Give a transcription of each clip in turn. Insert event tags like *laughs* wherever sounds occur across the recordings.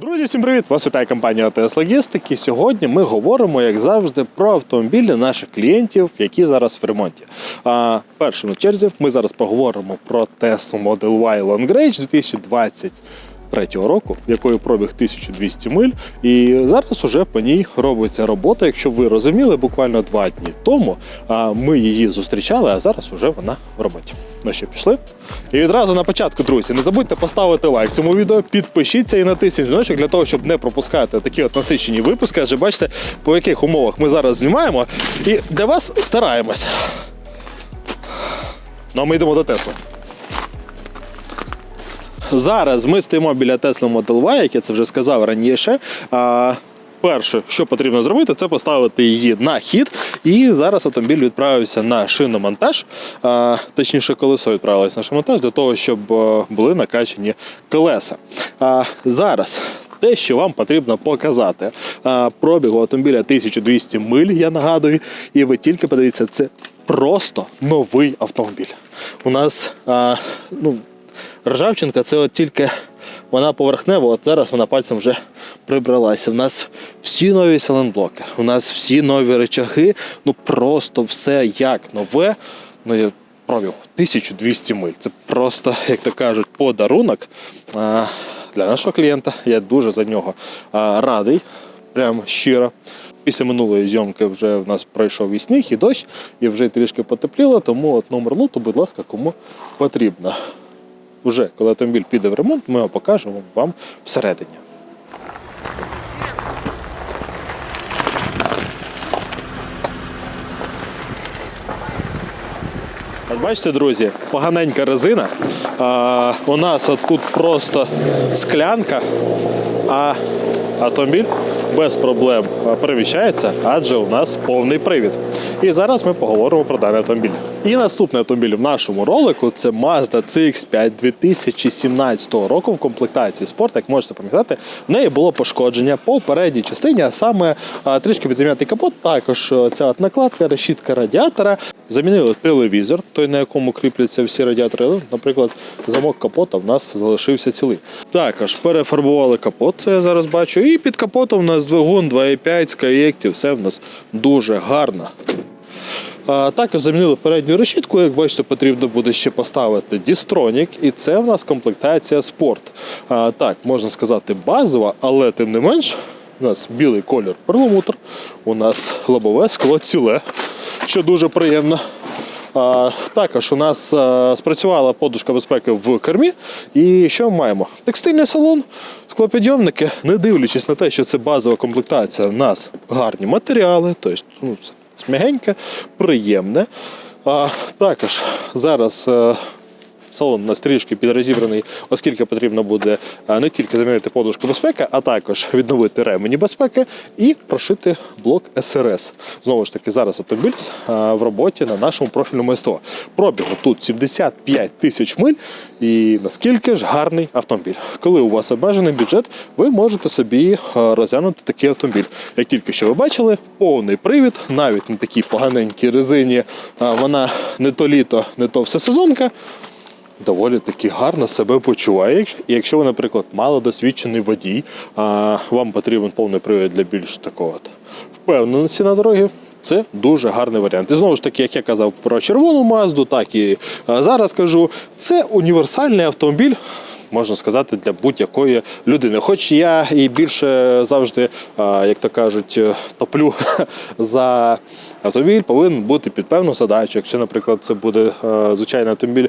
Друзі, всім привіт! Вас вітає компанія АТС Логістик. І сьогодні ми говоримо, як завжди, про автомобілі наших клієнтів, які зараз в ремонті. А першим на черзі ми зараз поговоримо про Tesla Model Y Long Range 2023 року, якої пробіг 1200 миль. І зараз уже по ній робиться робота. Якщо ви розуміли, буквально два дні тому ми її зустрічали, а зараз уже вона в роботі. Ну що, пішли? І відразу на початку, друзі, не забудьте поставити лайк цьому відео, підпишіться і натисніть дзвіночок для того, щоб не пропускати такі от насичені випуски. Адже бачите, по яких умовах ми зараз знімаємо. І для вас стараємось. Ну а ми йдемо до Тесли. Зараз ми стоїмо біля Tesla Model Y, як я це вже сказав раніше. Перше, що потрібно зробити, це поставити її на хід. І зараз автомобіль відправився на шиномонтаж, а, точніше, колесо відправилось на шиномонтаж для того, щоб е, були накачані колеса. А, зараз. Те, що вам потрібно показати. А, Пробіг у автомобіля 1200 миль, я нагадую, і ви тільки подивіться, це просто новий автомобіль. У нас а, ну, Ржавчинка це от тільки вона поверхнева, от зараз вона пальцем вже прибралася. У нас всі нові саленблоки, у нас всі нові речаги, ну просто все як нове. Ну, я пробіг 1200 миль. Це просто, як то кажуть, подарунок для нашого клієнта. Я дуже за нього радий, прямо щиро. Після минулої зйомки вже в нас пройшов і сніг, і дощ, і вже трішки потепліло, тому от номер луту, будь ласка, кому потрібно. Уже коли автомобіль піде в ремонт, ми його покажемо вам всередині. От бачите, друзі, поганенька резина. А, у нас от тут просто склянка, а автомобіль без проблем переміщається, адже у нас повний привід. І зараз ми поговоримо про даний автомобіль. І наступний автомобіль в нашому ролику це Mazda CX5 2017 року в комплектації спорт. Як можете пам'ятати, в неї було пошкодження по передній частині, а саме трішки підзам'ятий капот. Також ця от накладка, решітка радіатора. Замінили телевізор, той на якому кріпляться всі радіатори. Ну, Наприклад, замок капота в нас залишився цілий. Також перефарбували капот, це я зараз бачу. І під капотом у нас двигун 2.5 з каєктів. Все в нас дуже гарно. Також замінили передню решітку. Як бачите, потрібно буде ще поставити дістронік, і це в нас комплектація спорт. Так, можна сказати, базова, але тим не менш, у нас білий колір перламутр, у нас лобове скло ціле, що дуже приємно. Також у нас спрацювала подушка безпеки в кермі. І що ми маємо? Текстильний салон, склопідйомники, не дивлячись на те, що це базова комплектація, у нас гарні матеріали, тобто ну, м'ягеньке, приємне. А, також зараз. Салон у нас трішки підрозібраний, оскільки потрібно буде е, не тільки замінити подушку безпеки, а також відновити ремені безпеки і прошити блок СРС. Знову ж таки, зараз автомобіль е, в роботі на нашому профільному СТО. Пробігу тут 75 тисяч миль. І наскільки ж гарний автомобіль. Коли у вас обмежений бюджет, ви можете собі е, розглянути такий автомобіль. Як тільки що ви бачили, повний привід, навіть на такій поганенькій резині, вона не то літо, не то всесезонка доволі таки гарно себе почуває. І якщо ви, наприклад, малодосвідчений водій, а вам потрібен повний привід для більш такого впевненості на дорогі. Це дуже гарний варіант. І знову ж таки, як я казав про червону мазду, так і зараз кажу, це універсальний автомобіль. Можна сказати, для будь-якої людини. Хоч я і більше завжди, як то кажуть, е, топлю *laughs* за автомобіль, повинен бути під певну задачу. Якщо, наприклад, це буде е, звичайний автомобіль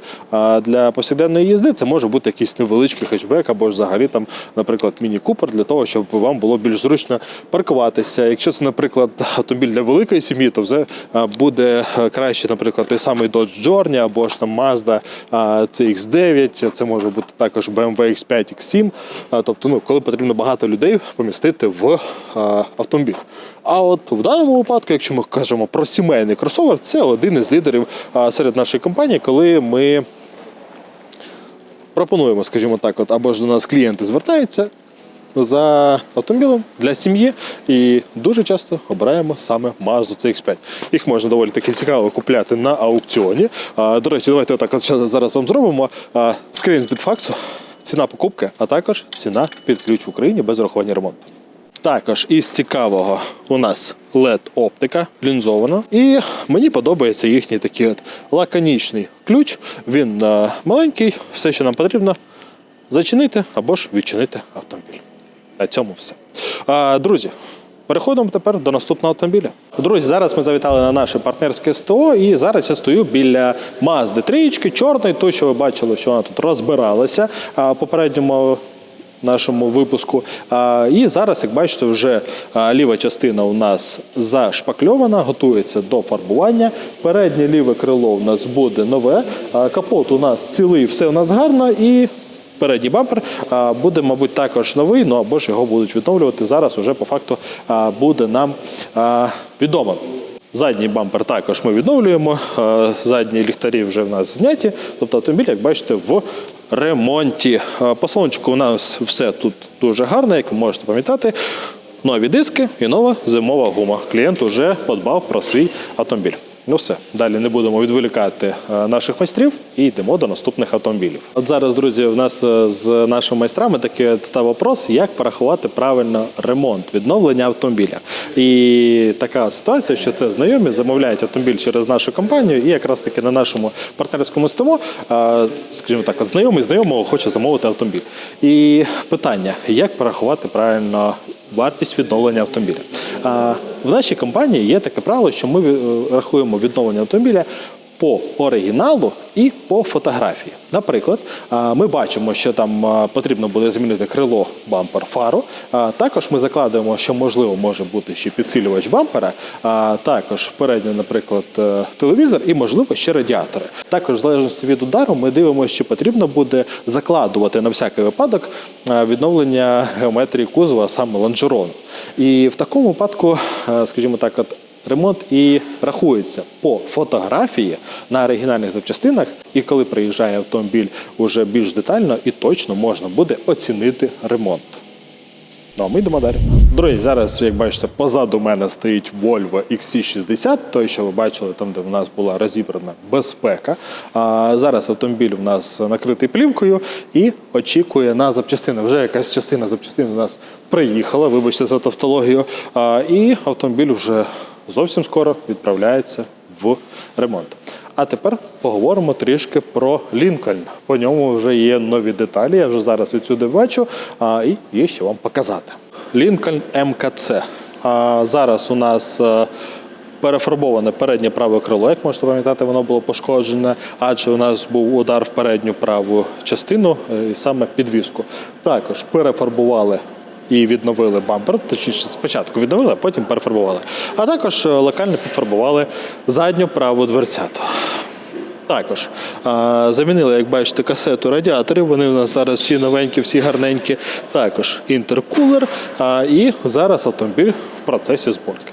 для повсякденної їзди, це може бути якийсь невеличкий хетчбек або ж взагалі там, наприклад, міні-купер для того, щоб вам було більш зручно паркуватися. Якщо це, наприклад, *laughs* автомобіль для великої сім'ї, то вже буде е, краще, наприклад, той самий Dodge Journey або ж там Mazda CX-9, це може бути також BMW X5, X7. Тобто, ну, коли потрібно багато людей помістити в автомобіль. А от в даному випадку, якщо ми кажемо про сімейний кросовер, це один із лідерів серед нашої компанії, коли ми пропонуємо, скажімо так, от, або ж до нас клієнти звертаються за автомобілем для сім'ї і дуже часто обираємо саме Mazda CX-5. Їх можна доволі таки цікаво купляти на аукціоні. До речі, давайте так от зараз вам зробимо. А, Скрін з бітфаксу. ціна покупки, а також ціна під ключ в Україні без урахування ремонту. Також із цікавого у нас led оптика лінзована. І мені подобається їхній такий от лаконічний ключ. Він е, маленький, все, що нам потрібно, зачинити або ж відчинити автомобіль. На цьому все. Друзі, переходимо тепер до наступного автомобіля. Друзі, зараз ми завітали на наше партнерське СТО, і зараз я стою біля Mazda 3, чорної, той, що ви бачили, що вона тут розбиралася попередньому нашому випуску. І зараз, як бачите, вже ліва частина у нас зашпакльована, готується до фарбування. Переднє ліве крило у нас буде нове. Капот у нас цілий, все у нас гарно і. Передній бампер буде, мабуть, також новий, ну або ж його будуть відновлювати. Зараз уже по факту буде нам відомо. Задній бампер також ми відновлюємо. Задні ліхтарі вже в нас зняті. Тобто автомобіль, як бачите, в ремонті. По салончику у нас все тут дуже гарно, як ви можете пам'ятати. Нові диски і нова зимова гума. Клієнт вже подбав про свій автомобіль. Ну все, далі не будемо відволікати е, наших майстрів і йдемо до наступних автомобілів. От зараз, друзі, у нас е, з нашими майстрами такий став вопрос, як порахувати правильно ремонт, відновлення автомобіля. І така ситуація, що це знайомі замовляють автомобіль через нашу компанію, і якраз таки на нашому партнерському стимо, е, скажімо так, знайомий знайомого хоче замовити автомобіль. І питання, як порахувати правильно вартість відновлення автомобіля. В нашій компанії є таке правило, що ми е, рахуємо відновлення автомобіля по оригіналу і по фотографії. Наприклад, ми бачимо, що там потрібно буде змінити крило, бампер, фару. Також ми закладуємо, що можливо може бути ще підсилювач бампера, а також передній, наприклад, е, телевізор і можливо ще радіатори. Також, в залежності від удару, ми дивимося, чи потрібно буде закладувати на всякий випадок відновлення геометрії кузова, саме лонжерону. І в такому випадку, е, скажімо так, от Ремонт і рахується по фотографії на оригінальних запчастинах, і коли приїжджає автомобіль уже більш детально і точно можна буде оцінити ремонт. Ну, а ми йдемо далі. Друзі, зараз, як бачите, позаду мене стоїть Volvo XC60, той, що ви бачили, там, де в нас була розібрана безпека. А зараз автомобіль у нас накритий плівкою і очікує на запчастини. Вже якась частина запчастин у нас приїхала, вибачте за тавтологію. А, і автомобіль вже зовсім скоро відправляється в ремонт. А тепер поговоримо трішки про Лінкольн. По ньому вже є нові деталі. Я вже зараз відсюди бачу, а, і є що вам показати. Лінкольн МКЦ. А, зараз у нас. е, Перефарбоване переднє праве крило, як можете пам'ятати, воно було пошкоджене, адже у нас був удар в передню праву частину, е, і саме підвіску. Також перефарбували і відновили бампер, точніше спочатку відновили, а потім перефарбували. А також е, локально підфарбували задню праву дверцяту. Також замінили, як бачите, касету радіаторів. Вони у нас зараз всі новенькі, всі гарненькі. Також інтеркулер. І зараз автомобіль в процесі зборки.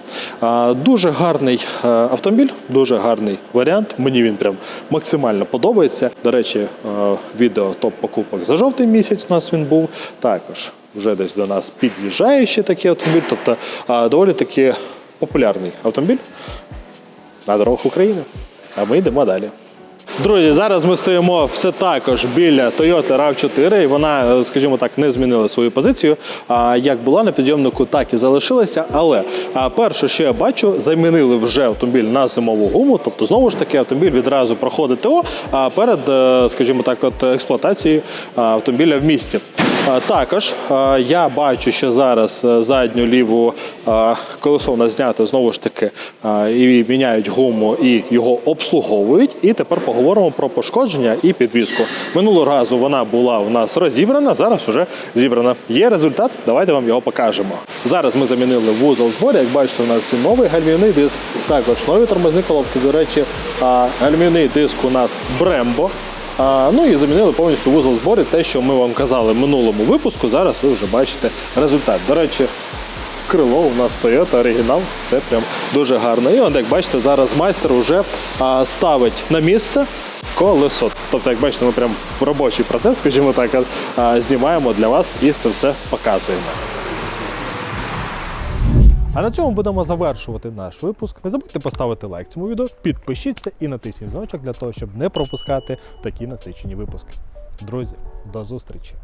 Дуже гарний автомобіль, дуже гарний варіант. Мені він прям максимально подобається. До речі, відео топ покупок за жовтий місяць у нас він був. Також вже десь до нас під'їжджає ще такий автомобіль. Тобто доволі таки популярний автомобіль на дорогах України. А ми йдемо далі. Друзі, зараз ми стоїмо все також біля Toyota RAV4, і вона, е, скажімо так, не змінила свою позицію. Як була на підйомнику, так і залишилася. Але перше, що я бачу, замінили вже автомобіль на зимову гуму. Тобто, знову ж таки, автомобіль відразу проходить ТО перед, е, скажімо так, от експлуатацією автомобіля в місті. Також я бачу, що зараз е, задню ліву колесо в нас знято знову ж таки і міняють гуму і його обслуговують. І тепер поговоримо про пошкодження і підвізку. Минулого разу вона була у нас розібрана, зараз вже зібрана. Є результат, давайте вам його покажемо. Зараз ми замінили вузол збору. Як бачите, у нас новий гальмівний диск, також нові тормозні колодки. До речі, гальмівний диск у нас Brembo. Ну і замінили повністю вузол збору. Те, що ми вам казали в минулому випуску, зараз ви вже бачите результат. До речі, крило у нас Toyota, оригінал, все прям дуже гарно. І от як бачите, зараз майстер вже ставить на місце колесо. Тобто, як бачите, ми прям робочий процес, скажімо так, знімаємо для вас і це все показуємо. А на цьому будемо завершувати наш випуск. Не забудьте поставити лайк цьому відео, підпишіться і натисніть дзвіночок для того, щоб не пропускати такі насичені випуски. Друзі, до зустрічі!